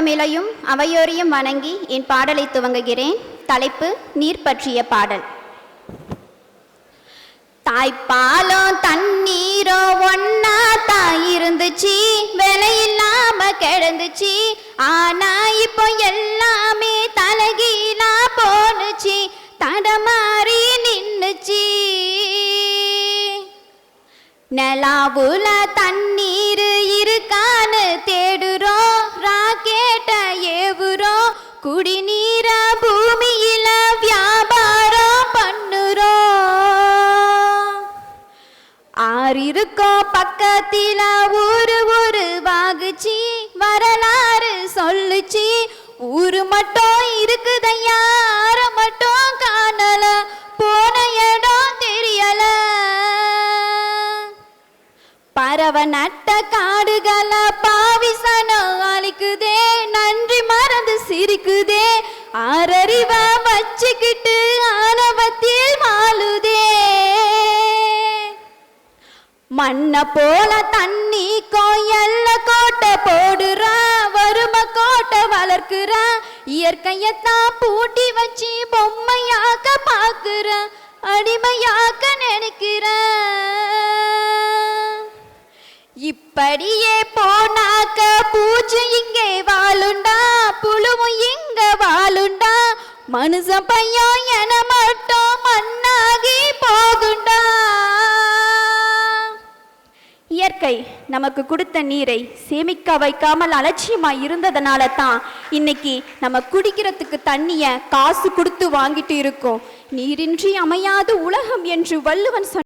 தமிழையும் அவையோரையும் வணங்கி என் பாடலை துவங்குகிறேன். தலைப்பு நீர் பற்றிய பாடல். தாய்ப்பாலோ தண்ணீரோ ஒன்னா தாய் இருந்துச்சு விலை இல்லாம கிடந்துச்சு. ஆனா இப்போ எல்லாமே தலகீழா போனுச்சு தடமாறி நின்னுச்சு. நிலாவுல தண்ணீர் இருக்கான்னு தே குடிநீர பூமியில வியாபாரம் பண்ணுறோம் ஆறு இருக்கோ பக்கத்தில ஊரு ஊரு வாகுச்சி வரலாறு சொல்லுச்சி. ஊரு மட்டும் இருக்குதையா? ஆற மட்டும் காணல. போன இடம் தெரியல. பறவை நட்ட காடுகளை பாவ இருக்குதே. சிரிக்குதே ஆறறிவ வச்சுக்கிட்டு ஆணவத்தில் வாழுதே. மண்ண போல தண்ணி கோயல்ல கோட்டை போடுறா. வரும கோட்டை வளர்க்குறா. இயற்கையத்தான் பூட்டி வச்சு பொம்மையாக்க பாக்குற அடிமையாக்க நினைக்கிற. இப்படியே போனாக்க பூச்சி மனுஷ பையன் என மட்டும் மண்ணாகி போகுண்டா. இயற்கை நமக்கு கொடுத்த நீரை சேமிக்க வைக்காமல் அலட்சியமா இருந்ததுனால தான் இன்னைக்கு நம்ம குடிக்கிறதுக்கு தண்ணிய காசு கொடுத்து வாங்கிட்டு இருக்கோம். நீரின்றி அமையாது உலகம் என்று வள்ளுவன் சொன்ன